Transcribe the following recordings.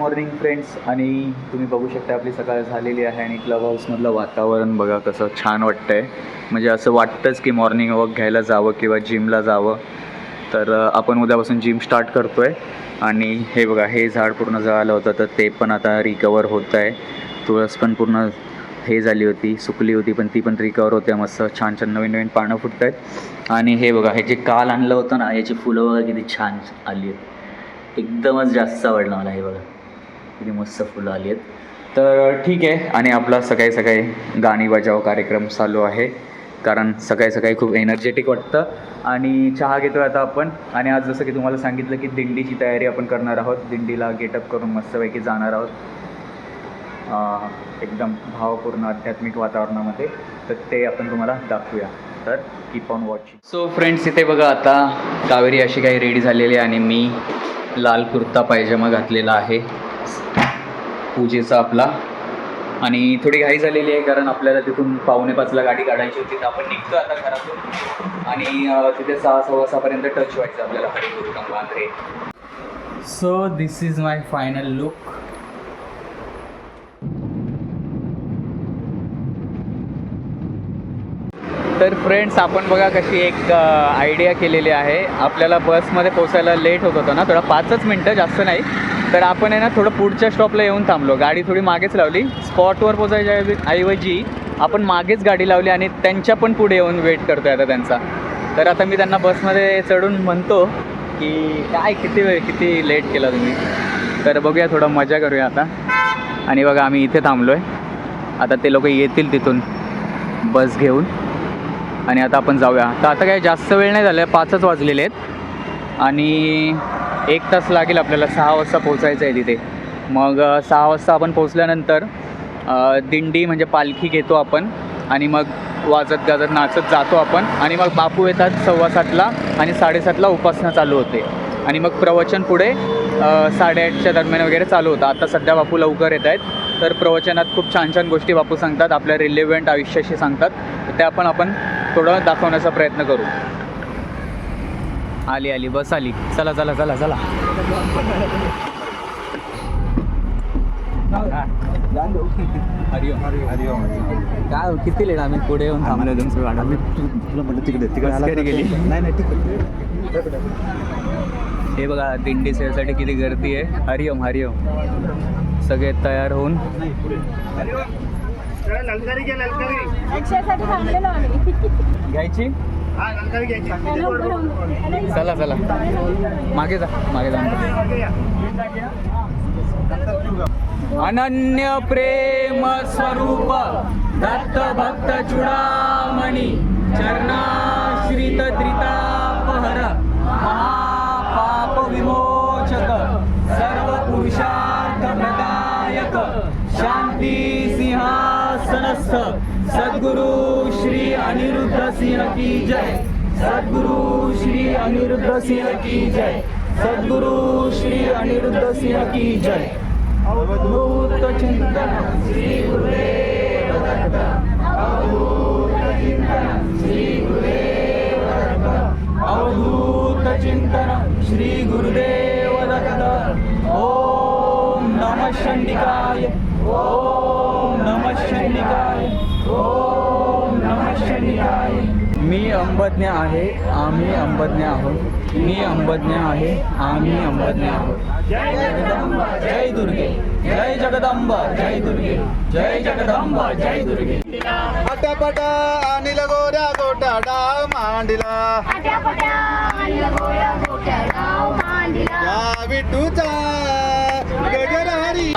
Morning friends आणि तुम्ही बघू शकता आपली सकाळ झालेली आहे आणि क्लब हाऊसमधलं वातावरण बघा कसं छान वाटतं आहे म्हणजे असं वाटतंच की मॉर्निंग वॉक घ्यायला जावं किंवा जिमला जावं. तर आपण उद्यापासून जिम स्टार्ट करतो आहे आणि हे बघा हे झाड पूर्ण जळालं होतं तर ते पण आता रिकवर होत आहे. तुळस पण पूर्ण हे झाली होती सुकली होती पण ती पण रिकवर होते. मस्त छान छान नवीन नवीन पानं फुटत आहेत आणि हे बघा हे जे काल आणलं होतं ना याची फुलं बघा किती छान आली आहेत. एकदमच जास्त आवडलं मला हे बघा. किती मस्त फुलं आली आहेत. तर ठीक आहे. आणि आपला सकाळी सकाळी गाणी बजाव कार्यक्रम चालू आहे. कारण सकाळी सकाळी खूप एनर्जेटिक वाटतं. आणि चहा घेतो आता आपण. आणि आज जसं की तुम्हाला सांगितलं की दिंडीची तयारी आपण करणार आहोत. दिंडीला गेटअप करून मस्तपैकी जाणार आहोत. एकदम भावपूर्ण आध्यात्मिक वातावरणामध्ये. तर ते आपण तुम्हाला दाखवूया. तर keep on watching so friends इथे बघा आता कावेरी अशी काही रेडी झालेली आहे आणि मी लाल कुर्ता पायजमा घातलेला आहे. पूजेचा आपला. आणि थोडी घाई झालेली आहे कारण आपल्याला तिथून पावणे पाचला गाडी काढायची होती तर आपण निघतो आता घरातून. आणि तिथे सहा सव्वा सहापर्यंत टच व्हायचं आपल्याला Haripur Vandre so this is my final look तर फ्रेंड्स आपण बघा कशी एक आयडिया केलेली आहे. आपल्याला बसमध्ये पोचायला लेट होत होतं ना थोडा पाचच मिनटं जास्त नाही. तर आपण आहे ना थोडं पुढच्या स्टॉपला येऊन थांबलो. गाडी थोडी मागेच लावली. स्पॉटवर पोचायच्या ऐवजी- ऐवजी आपण मागेच गाडी लावली आणि त्यांच्या पण पुढे येऊन वेट करतोय आता त्यांचा. तर आता मी त्यांना बसमध्ये चढून म्हणतो की काय किती वेळ किती लेट केला तुम्ही? तर बघूया थोडं मजा करूया आता. आणि बघा आम्ही इथे थांबलो आहे आता ते लोक येतील तिथून बस घेऊन. आणि आता आपण जाऊया. तर आता काय जास्त वेळ नाही झालं पाचच वाजलेले आहेत. आणि एक तास लागेल आपल्याला सहा वाजता पोचायचं आहे तिथे. मग सहा वाजता आपण पोचल्यानंतर दिंडी म्हणजे पालखी घेतो आपण आणि मग वाजत गाजत नाचत जातो आपण आणि मग बापू येतात सव्वा सातला आणि साडेसातला उपासना चालू होते. आणि मग प्रवचन पुढे साडेआठच्या दरम्यान वगैरे चालू होतं. आता सध्या बापू लवकर येत आहेत. तर प्रवचनात खूप छान छान गोष्टी बापू सांगतात आपल्या रिलेव्हंट आयुष्याशी सांगतात. त्या पण आपण थोडं दाखवण्याचा प्रयत्न करू. आली आली बस आली. चला चला चला चला. काय किती लेट आम्ही पुढे येऊन थांबलो? तुमचं गाडा तुला म्हटलं तिकडे तिकडे गेली? नाही हे बघा दिंडी सेवेसाठी किती गर्दी आहे. हरिओम हरिओम सगळे तयार होऊन. रिक्षासाठी थांबलेलो आम्ही. घ्यायची. चला चला. मागे जा मागे जा. अनन्य प्रेम स्वरूप दत्त भक्त चुडामणी जय। सद्गुरु श्री अनिरुद्ध सिंह की जय। सद्गुरु श्री अनिरुद्ध सिंह की जय। अवधूत चिंतन श्री गुरुदेव दत्त। अवधूत चिंतन श्री गुरुदेव दत्त। अवधूत चिंतन श्री गुरुदेव दत्त। ओम नमः शंडिकाय। ओम अंबज्ञ आहे आम्ही अंबज्ञ आहोत. मी अंबज्ञ आहे आम्ही अंबज्ञ आहोत. जय जगदंबा जय दुर्गे जय जगदंबा जय दुर्गे जय जगदंबा जय दुर्गे. पटापटा आणि लगोऱ्या गोटा डाव मांडला. आणि गोळ्या गोट्या गाव मांडीला. विठूचा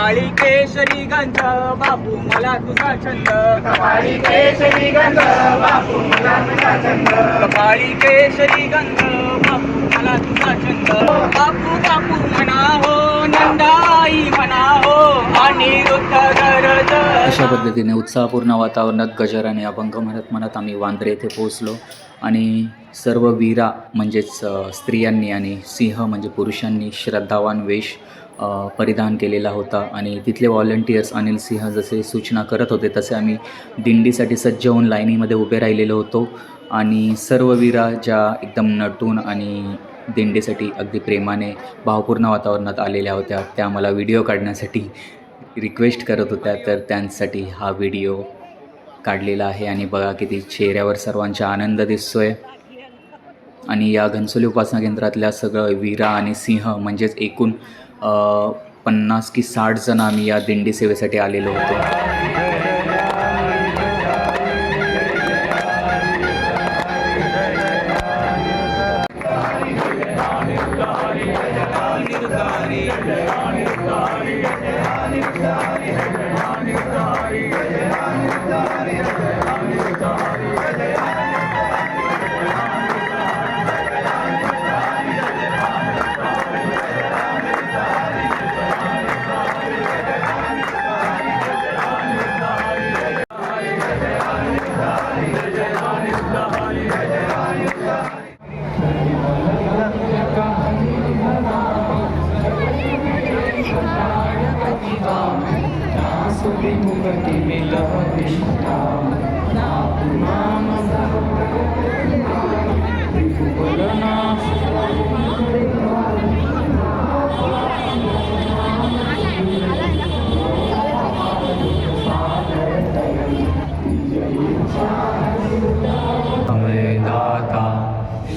काळी केशरी गंध बापू मला तुझा छंद काळी केशरी गंध बापू मला तुझा छंद. काळी केशरी गंध बापू मला तुझा छंद बापू अशा पद्धतीने उत्साहपूर्ण वातावरणात गजर आणि अभंग म्हणत म्हणत आम्ही वांद्रे येथे पोहोचलो. आणि सर्व वीरा म्हणजेच स्त्रियांनी आणि सिंह म्हणजे पुरुषांनी श्रद्धावान वेश परिधान केलेला होता. आणि तिथले व्हॉलंटियर्स अनिल सिंह जसे सूचना करत होते तसे आम्ही दिंडीसाठी सज्ज होऊन लाईनीमध्ये उभे राहिलेलो होतो. आणि सर्व वीरा ज्या एकदम नटून आणि दिंडीसाठी अगदी प्रेमाने भावपूर्ण वातावरणात आलेल्या होत्या त्या मला व्हिडिओ काढण्यासाठी रिक्वेस्ट करत होत्या तर त्यांसाठी हा व्हिडिओ काढलेला आहे. आणि बघा किती चेहऱ्यावर सर्वांचा आनंद दिसतो आहे आणि या घनसोली उपासना केंद्रातल्या सगळं वीरा आणि सिंह म्हणजेच एकूण पन्नास की साठ जण आम्ही या दिंडी सेवेसाठी आलेलो होतो.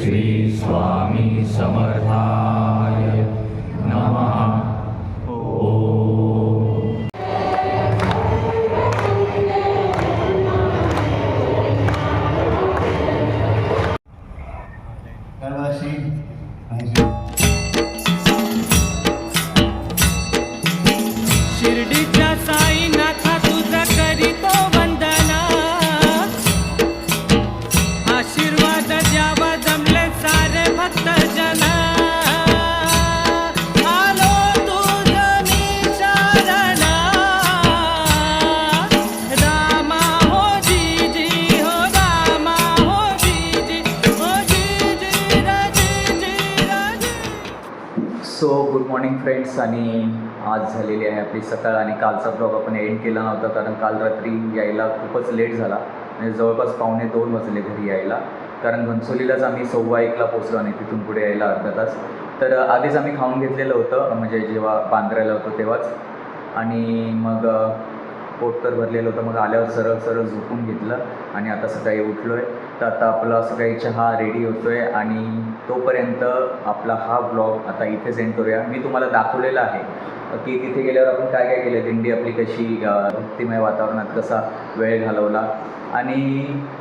Shri Swami समर्थाय So good morning friends आणि आज झालेली आहे आपली सकाळ आणि कालचा ब्लॉग आपण एंड केला नव्हता कारण काल रात्री यायला खूपच लेट झाला. म्हणजे जवळपास पावणे दोन वाजले घरी यायला. कारण घनसोलीलाच आम्ही सव्वा एकला पोचलो आणि तिथून पुढे यायला अर्धा तास. तर आधीच आम्ही खाऊन घेतलेलं होतं म्हणजे जेव्हा बांद्रायला होतो तेव्हाच. आणि मग पोट तर भरलेलं होतं मग आल्यावर सरळ सरळ झोपून घेतलं. आणि आता सकाळी उठलो आहे तर आता आपला सकाळी चहा रेडी होतो आहे आणि तोपर्यंत आपला हा ब्लॉग आता इथे सेंड करूया. मी तुम्हाला दाखवलेला आहे की तिथे गेल्यावर आपण काय काय केलं? दिंडी आपली कशी भक्तिमय वातावरणात कसा वेळ घालवला? आणि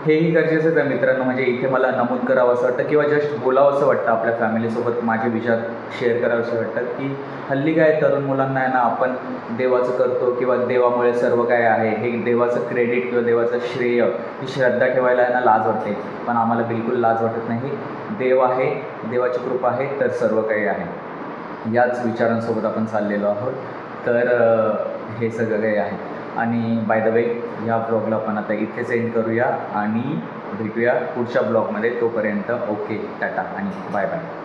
हेही गरजेचंच आहे मित्रांनो म्हणजे इथे मला नमूद करावं असं वाटतं किंवा जस्ट बोलावं असं वाटतं आपल्या फॅमिलीसोबत माझे विचार शेअर करावं असं वाटतं की हल्ली काय तरुण मुलांना आहे ना आपण देवाचं करतो किंवा देवामुळे सर्व काय आहे हे देवाचं क्रेडिट किंवा देवाचं श्रेय ही श्रद्धा ठेवायला आहे ना लाज वाटते. पण आम्हाला बिलकुल लाज वाटत नाही. देव आहे देवाची कृपा आहे तर सर्व काही आहे. याच विचारांसोबत आपण चाललेलो आहोत. तर हे सगळं काही आहे. आणि बाय द वे ह्या ब्लॉगला आपण आता इथेच एंड करूया आणि भेटूया पुढच्या ब्लॉगमध्ये तोपर्यंत ओके टाटा आणि बाय बाय